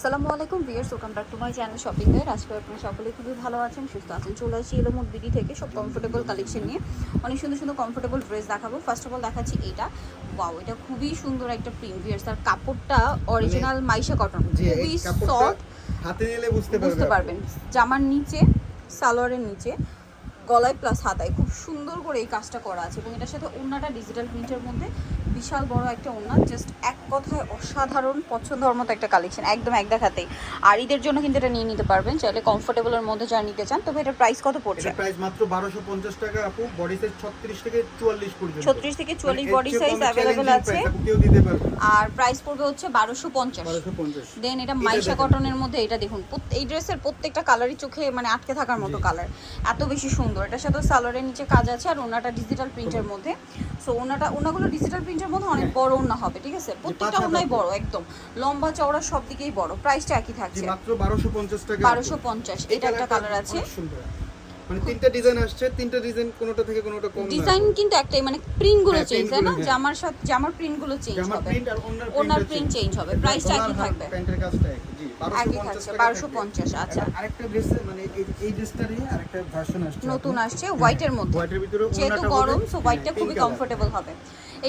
আসসালামু আলাইকুম viewers welcome back to my channel shopping guide আজকে আপনারা সকলে খুবই ভালো আছেন সুস্থ আছেন। চলে আসছি এলোমোট বিডি থেকে সব কমফোর্টেবল কালেকশন নিয়ে। অনেক সুন্দর সুন্দর কমফোর্টেবল ড্রেস দেখাবো। ফার্স্ট অফ অল দেখাচ্ছি এটা। ওয়াও এটা খুবই সুন্দর একটা প্রিন্ট ভিয়ার্স তার কাপড়টা অরিজিনাল মাইশা কটন খুবই সফট হাতে নিলে বুঝতে বুঝতে পারবেন। জামার নিচে সালোয়ারের নিচে গলায় প্লাস হাতায়। খুব সুন্দর করে এই কাজটা করা আছে। এবং এটার সাথে ওড়নাটা ডিজিটাল প্রিন্টের মধ্যে। বিশাল বড় একটা ওড়না জাস্ট এক কথায় অসাধারণ পছন্দ হওয়ার মতো একটা কালেকশন একদম এক দেখাতেই। আর ঈদের জন্য কিন্তু এটা নিয়ে নিতে পারবেন চাইলে কমফোর্টেবলের মধ্যে যা নিতে চান তবে এটার প্রাইস কত পড়ছে এটা প্রাইস মাত্র 1250 টাকা আপু বডি সাইজ 36 থেকে 44 পর্যন্ত। ছত্রিশ থেকে চুয়াল্লিশ মানে এর বডি সাইজ অ্যাভেলেবেল আছে। কেউ দিতে পারবে আর প্রাইস পড়বে হচ্ছে বারোশো পঞ্চাশ। 1250 দেন এটা এটা মাইশা। কটনের মধ্যে এটা দেখুন এই ড্রেসের প্রত্যেকটা কালারই চোখে মানে আটকে থাকার মতো কালার এত বেশি সুন্দর। এটার সাথে সালোয়ারের নিচে কাজ আছে আর ওনাটা ডিজিটাল প্রিন্টের মধ্যে। সো ওনাটা ওনাগুলো ডিজিটাল প্রিন্টের মধ্যে অনেক বড় ওনা হবে ঠিক আছে? প্রত্যেকটা ওনাই বড় একদম। লম্বা চওড়া সব দিকেই বড় প্রাইসটা একই থাকছে। মাত্র 1250 টাকা। বারোশো পঞ্চাশ এটা একটা কালার আছে। সুন্দর। মানে তিনটা ডিজাইন আসছে তিনটা ডিজাইন কোনোটা থেকে কোনোটা কম ডিজাইন কিন্তু একটাই মানে প্রিন্টগুলো হ্যাঁ, চেঞ্জ তাই না? হ্যাঁ। জামার সাথে জামার প্রিন্টগুলো চেঞ্জ জামার প্রিন্ট আর ওনার প্রিন্ট চেঞ্জ হবে প্রাইসটা একই থাকবে। প্যান্টের কাজটা একই। জি 1250 থাকছে টাকা বারোশো থাকবে। পঞ্চাশ আচ্ছা। আরেকটা ড্রেস মানে এই- এই ড্রেসটারই আরেকটা ভার্সন আসছে। নতুন আসছে হোয়াইটের মধ্যে। হোয়াইটের ভিতরে যেহেতু গরম সো হোয়াইটটা হ্যাঁ, খুবই কমফোর্টেবল হবে।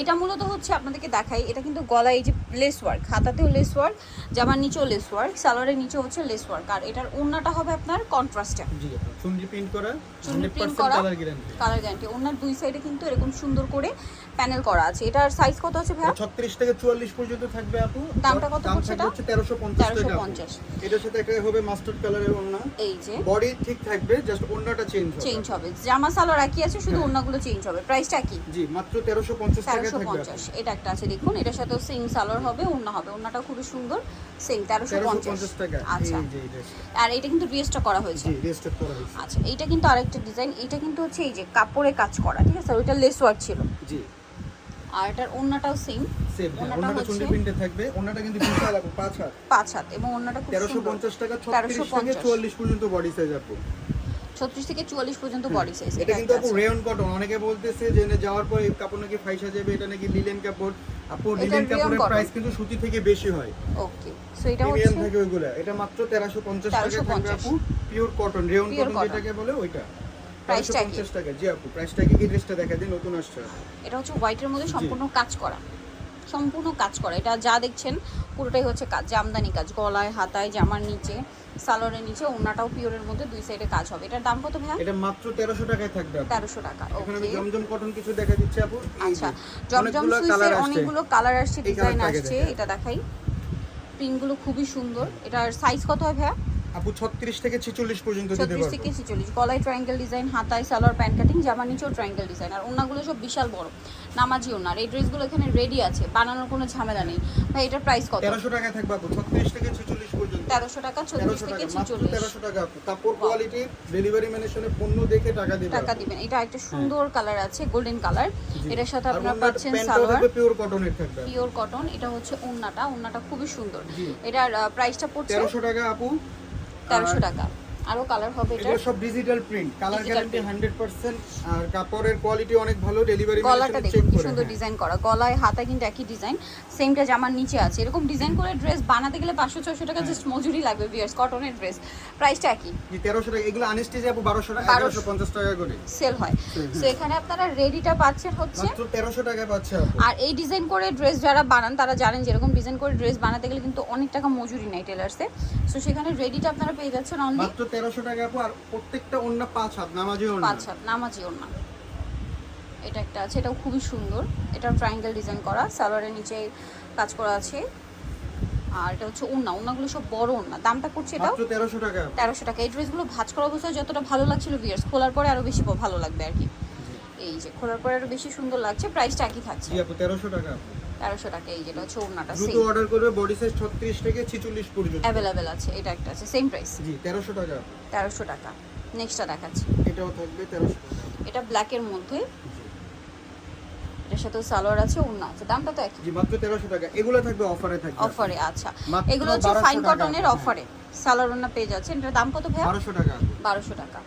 এটা মূলত হচ্ছে আপনাদেরকে দেখাই এটা কিন্তু গলায় এই যে লেস ওয়ার্ক হাতাতেও লেস ওয়ার্ক জামার নিচেও লেস ওয়ার্ক সালোয়ারের নিচে হচ্ছে লেস ওয়ার্ক আর এটার ওন্নাটা হবে আপনার কন্ট্রাস্টে জি চুনরি প্রিন্ট করা চুনরি 100% করা। কালার গ্যারান্টি কালার গ্যারান্টি ওনার দুই সাইডে কিন্তু এরকম সুন্দর করে প্যানেল করা আছে। এটার সাইজ কত আছে ভাইয়া? 36 থেকে 44 পর্যন্ত থাকবে আপু। দামটা কত পড়ছে এটা? হচ্ছে 1350 টাকা 1350 এটার সাথে একটা হবে মাস্টার্ড কালারের ওড়না। এই যে। বডি ঠিক থাকবে জাস্ট ওড়নাটা চেঞ্জ হবে। চেঞ্জ হবে। জামা সালোয়ার একই আছে শুধু হ্যাঁ। ওড়নাগুলো চেঞ্জ হবে। প্রাইসটা কি? জি মাত্র 1350 টাকা থাকবে পঞ্চাশ। এটা একটা আছে দেখুন। এটার সাথেও সেম সালোয়ার হবে ওড়না হবে। ওড়নাটাও খুবই সুন্দর। সেম তেরোশো পঞ্চাশ। 1350 টাকা। আচ্ছা। এই যে এই আর এটা কিন্তু রিয়েস্টটা করা হয়েছে। জি রেস্টেড করা হয়েছে। আচ্ছা এইটা কিন্তু আরেকটা ডিজাইন এটা কিন্তু হচ্ছে এই যে কাপড়ে কাজ করা ঠিক আছে? ওইটা লেস ওয়ার্ক ছিল। জি। আর এটার ওড়নাটাও সেম প্রিন্টে থাকবে কিন্তু বিশাল আপু হাত। হাত এবং খুব 1350 টাকা 36 থেকে 44 পর্যন্ত বডি সাইজ আপু ছত্রিশ থেকে চুয়াল্লিশ পর্যন্ত বডি সাইজ এটা কিন্তু আপু রেয়ন কটন অনেকে বলতেছে যে যাওয়ার পর এই কাপড় নাকি ফাইসা যাবে এটা নাকি লিলেন কাপড়। আপু লিলেন কাপড়ের প্রাইস কিন্তু সুতি থেকে বেশি হয়। ওকে সো এটা প্রিমিয়াম থাকে ওইগুলা। এটা মাত্র 1350 টাকা থাকবে আপু পিওর কটন রেয়ন কটন। যেটাকে বলে ওইটা। Price কি? 1350 টাকা। জি আপু প্রাইসটা কি এই ড্রেসটা দেখা দিন নতুন আসছে এটা হচ্ছে হোয়াইটের মধ্যে সম্পূর্ণ কাজ করা। সম্পূর্ণ কাজ করা। এটা যা দেখছেন পুরোটাই হচ্ছে কাজ। জামদানি কাজ গলায় হাতায় জামার নিচে সালোয়ারের নিচে ওড়নাটাও পিওরের মধ্যে দুই সাইডে কাজ হবে। এটার দাম কত ভাইয়া? এটা মাত্র 1300 টাকায় থাকবে আপু। তেরোশো টাকা এখন আমি ওকে। জমজম কটন কিছু দেখা দিচ্ছি আপু। আচ্ছা জমজম অনেকগুলো সুইসের অনেকগুলো কালার আসছে ডিজাইন আসছে এটা দেখাই। প্রিন্টগুলো খুবই সুন্দর। এটার সাইজ কত হয় ভাইয়া? আপু 36 থেকে 46 পর্যন্ত দিতে পারব। থেকে ছিচল্লিশ। গলায় ট্রায়াঙ্গেল ডিজাইন হাতায় সালোয়ার প্যান্ট কাটিং জামা নিচেও ট্রায়াঙ্গেল ডিজাইন আর ওনাগুলো সব বিশাল বড়। নামাজি ওনার এই ড্রেসগুলো এখানে রেডি আছে। বানানোর কোনো ঝামেলা নেই। ভাই এটার প্রাইস কত? 1300 টাকায় থাকবে আপু 36 থেকে 46 পর্যন্ত। তেরোশো টাকা ছত্রিশ 1300 থেকে টাকা মাত্র ছিচল্লিশ। 1300 টাকা আপু। কাপড় কোয়ালিটি ডেলিভারি ম্যানের পণ্য দেখে টাকা দিবে টাকা দিবেন। এটা একটা সুন্দর কালার আছে গোল্ডেন কালার এটার সাথে আপনারা পাচ্ছেন সালোয়ার। পিওর কটনের থাকবে। পিওর কটন এটা হচ্ছে ওন্নাটা ওন্নাটা খুবই সুন্দর। এটার প্রাইসটা পড়ছে 1300 টাকা আপু। তেরোশো টাকা। আরও কালার হবে এটা। সব ডিজিটাল প্রিন্ট কালার গ্যারান্টি 100% আর কাপড়ের কোয়ালিটি অনেক ভালো ডেলিভারি গলাটা দেখুন কি সুন্দর হ্যাঁ। ডিজাইন করা। গলায় হাতা কিন্তু একই ডিজাইন সেমটা জামার নিচে আছে। এরকম ডিজাইন করে ড্রেস বানাতে গেলে পাঁচশো ছয়শো টাকা জাস্ট মজুরি লাগবে বিয়ার্স কটনের ড্রেস প্রাইসটা একই। 1300 টাকা। এগুলো আনস্টিচ আপু 1200 টাকা 1200 1150 টাকা করে। সেল হয়। তো এখানে আপনারা রেডিটা পাচ্ছেন হচ্ছে। মাত্র 1300 টাকায় পাচ্ছে আপু। আর এই ডিজাইন করে ড্রেস যারা বানান তারা জানেন যেরকম ডিজাইন করে ড্রেস বানাতে গেলে কিন্তু অনেক টাকা মজুরি নেয় টেলার্সে সো সেখানে রেডিটা আপনারা পেয়ে যাচ্ছেন অনলি মাত্র 1300 টাকা আপু আর প্রত্যেকটা অন্য পাঁচ হাত নামাজি অন্য পাঁচ হাত নামাজি ওড়না। এটা একটা আছে এটাও খুবই সুন্দর। এটা ট্রায়াঙ্গেল ডিজাইন করা সালোয়ারের নিচে কাজ করা আছে। আর এটা হচ্ছে ওড়না ওড়নাগুলো সব বড় ওড়না। দামটা এটাও? মাত্র 1300 টাকা। তেরোশো টাকা। এই ড্রেসগুলো ভাঁজ করা অবস্থায় যতটা ভালো লাগছিল ভিয়ার্স খোলার পরে আরও বেশি ভালো লাগবে আর কি। এই যে খোলার পরে আরও বেশি সুন্দর লাগছে প্রাইসটা একই থাকছে। 1300 টাকা তেরোশো টাকা এই যেটা হচ্ছে ওড়নাটা দ্রুত অর্ডার করবে বডি সাইজ 36 থেকে 46 পর্যন্ত। অ্যাভেলেবেল আছে এটা একটা আছে সেম প্রাইস জি 1300 টাকা। আপু। তেরোশো টাকা। নেক্সটটা দেখাচ্ছি। এটাও থাকবে 1300 টাকা। এটা ব্ল্যাকের মধ্যে। এটার সাথে সালোয়ার আছে ওড়না আছে দামটা তো একই। জি মাত্র 1300 টাকা। এগুলো থাকবে অফারে থাকবে। অফারে আচ্ছা। এগুলো হচ্ছে 1200 ফাইন কটনের অফারে সালোয়ার ওড়না পেয়ে যাচ্ছেন এটার দাম কত ভাইয়া? 1200 টাকা। আপু। বারোশো টাকা।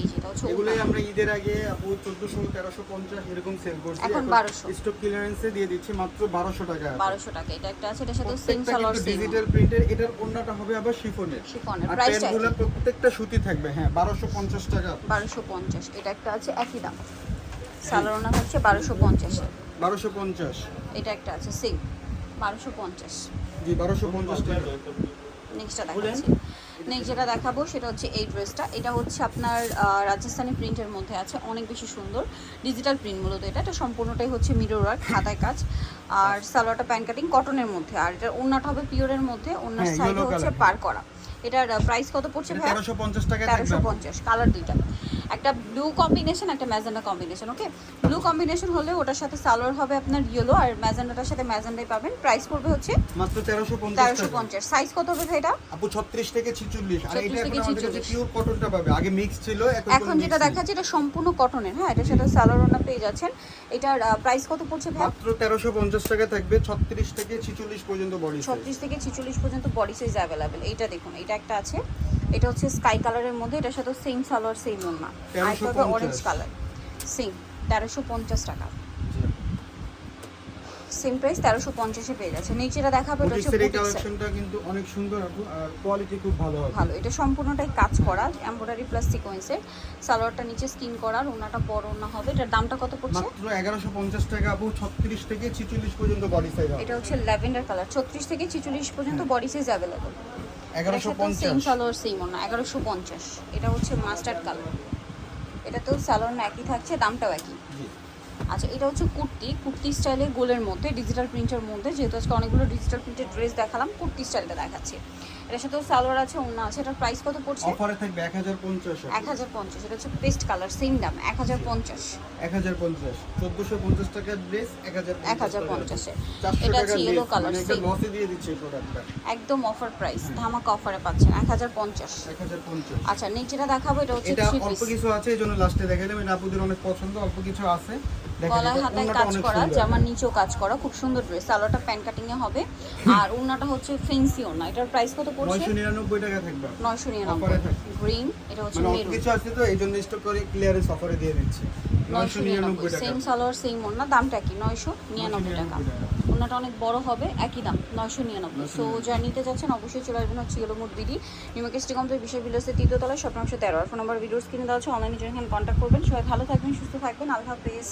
এই এগুলোই আমরা ঈদের আগে আপু চোদ্দশো তেরোশো পঞ্চাশ এরকম সেল করছি। এখন 1200 স্টক ক্লিয়ারেন্সে দিয়ে দিচ্ছি মাত্র বারোশো টাকা বারোশো টাকা এটা একটা আছে এটার সাথে সেম সালোয়ার সেম ডিজিটাল প্রিন্টের এটার ওড়নাটা হবে আবার শিফনের শিফনের প্রত্যেকটা সুতি থাকবে হ্যাঁ বারোশো পঞ্চাশ টাকা বারোশো পঞ্চাশ এটা একটা আছে একই দাম। সালোয়ারনা হচ্ছে বারোশো পঞ্চাশে। বারোশো পঞ্চাশ। এটা একটা আছে সেম বারোশো পঞ্চাশ। জি বারোশো পঞ্চাশ টাকা। নেক্সটটা দেখাচ্ছি। নেক্সট যেটা দেখাবো সেটা হচ্ছে এই ড্রেসটা। এটা হচ্ছে আপনার রাজস্থানী প্রিন্টের মধ্যে আছে। অনেক বেশি সুন্দর। ডিজিটাল প্রিন্ট মূলত এটা। এটা সম্পূর্ণটাই হচ্ছে মিরর ওয়ার্ক খাতায় কাজ। আর সালোয়ারটা প্যান কাটিং কটনের মধ্যে। আর এটা ওনাটা হবে পিওরের মধ্যে। ওনার সাইড সাইডে হচ্ছে পার করা। এটার প্রাইস কত পড়ছে ভাই তেরোশো পঞ্চাশ টাকা তেরোশো থাকবে পঞ্চাশ কালার দুইটা। একটা ব্লু কম্বিনেশন একটা magenta combination okay blue combination হলে ওটার সাথে সালোয়ার হবে আপনার ইয়েলো আর ম্যাজেন্ডাটার সাথে ম্যাজেন্ডাই পাবেন। প্রাইস পড়বে হচ্ছে মাত্র তেরোশো পঞ্চাশ তেরোশো টাকা পঞ্চাশ। সাইজ কত হবে ভাই এটা আপু ছত্রিশ থেকে ছিচল্লিশ। আর এটা এখন আমাদের কাছে পিওর কটনটা পাবে। আগে মিক্স ছিল এখন যেটা দেখাচ্ছে এটা সম্পূর্ণ কটনের হ্যাঁ? এটার সাথে সালোয়ার ওনা পেয়ে যাচ্ছেন। এটার প্রাইস কত পড়ছে ভাই মাত্র তেরোশো পঞ্চাশ টাকা থাকবে। ছত্রিশ থেকে ছিচল্লিশ পর্যন্ত বডি ছত্রিশ থেকে ছিচল্লিশ পর্যন্ত বডি সাইজ অ্যাভেলেবেল এইটা দেখুন এটা একটা আছে। এটা হচ্ছে স্কাই কালারের মধ্যে এটার সাথে সেম সালোয়ার সেম ওনা আর এটা হবে অরেঞ্জ কালার সেম তেরোশো পঞ্চাশ টাকা। সেম প্রাইস তেরোশো পঞ্চাশে পেয়ে যাচ্ছে নিচেটা দেখাবো এটা হচ্ছে এই কালেকশনটা কিন্তু অনেক সুন্দর আপু আর কোয়ালিটি খুব ভালো হবে। ভালো এটা সম্পূর্ণটাই কাজ করা এমব্রয়ডারি প্লাস সিকোয়েন্সের সালোয়ারটা নিচে স্কিন করার ওনাটা বড় ওনা হবে। এটার দামটা কত পড়ছে? মাত্র এগারোশো পঞ্চাশ টাকা আপু ছত্রিশ থেকে ছিচল্লিশ পর্যন্ত বডি সাইজ এটা হচ্ছে ল্যাভেন্ডার কালার ছত্রিশ থেকে ছিচল্লিশ পর্যন্ত বডি সাইজ অ্যাভেলেবল এগারোশো সেম সালোয়ার সেম এগারোশো পঞ্চাশ। এটা হচ্ছে মাস্টার্ড কালার এটা তো সালোয়ার না একই থাকছে দামটাও একই। আচ্ছা এটা হচ্ছে কুর্তি। কুর্তি স্টাইলে গোলের মধ্যে ডিজিটাল প্রিন্টের মধ্যে যেহেতু আজকে অনেকগুলো ডিজিটাল প্রিন্টের ড্রেস দেখালাম কুর্তি স্টাইলটা দেখাচ্ছি। এটার সাথে সালোয়ার আছে ওনা আছে এটার প্রাইস কত পড়ছে? অফারে থাকবে এক হাজার পঞ্চাশ এক হাজার পঞ্চাশ এটা হচ্ছে পেস্ট কালার সেম দাম এক হাজার পঞ্চাশ। এক হাজার পঞ্চাশ। চোদ্দশো পঞ্চাশ টাকার ড্রেস এক হাজার এক হাজার পঞ্চাশে। চারশো এটা টাকার আছে ইয়েলো কালার সেম লসে দিয়ে দিচ্ছে প্রোডাক্টটা একদম অফার প্রাইস ধামাকা অফারে পাচ্ছেন এক হাজার পঞ্চাশ। এক হাজার পঞ্চাশ। আচ্ছা নিচেটা দেখাবো এটা হচ্ছে এটা অল্প কিছু আছে এই জন্য লাস্টে দেখালাম এটা আপুদের অনেক পছন্দ অল্প কিছু আছে। গলায় হাতায় কাজ করা। জামার নিচেও কাজ করা খুব সুন্দর ড্রেস সালোয়ারটা প্যান কাটিং এ হবে। আর ওড়নাটা হচ্ছে ফেন্সি ওড়না এটার প্রাইস কত পড়ছে? নয়শো নিরানব্বই টাকা থাকবে। নয়শো নিরানব্বই। অফারে থাকে। গ্রিন এটা হচ্ছে মানে মেরুন কিছু আছে তো এই জন্য স্টক করে ক্লিয়ারেন্স অফারে দিয়ে দিচ্ছি। নয়শো নিরানব্বই টাকা। সেম সালোয়ার সেম ওড়না দামটা কি? নয়শো নিরানব্বই টাকা। 999 টাকা। ওড়নাটা অনেক বড় হবে একই দাম নয়শো নিরানব্বই। সো যা নিতে যাচ্ছেন অবশ্যই চলে আসবেন হচ্ছে ইয়েলোমুড বিডি নিউমার্কেস্টি কমপ্লেক্স বিশেষ বিলসের তৃতীয়তলায় স্বপ্নাংশ তেরো। আর ফোন নাম্বার ভিডিওস কিনে দেওয়া হচ্ছে অনলাইনে জন্য কন্ট্যাক্ট করবেন। সবাই ভালো থাকবেন সুস্থ থাকবেন। আল্লাহ হাফেজ।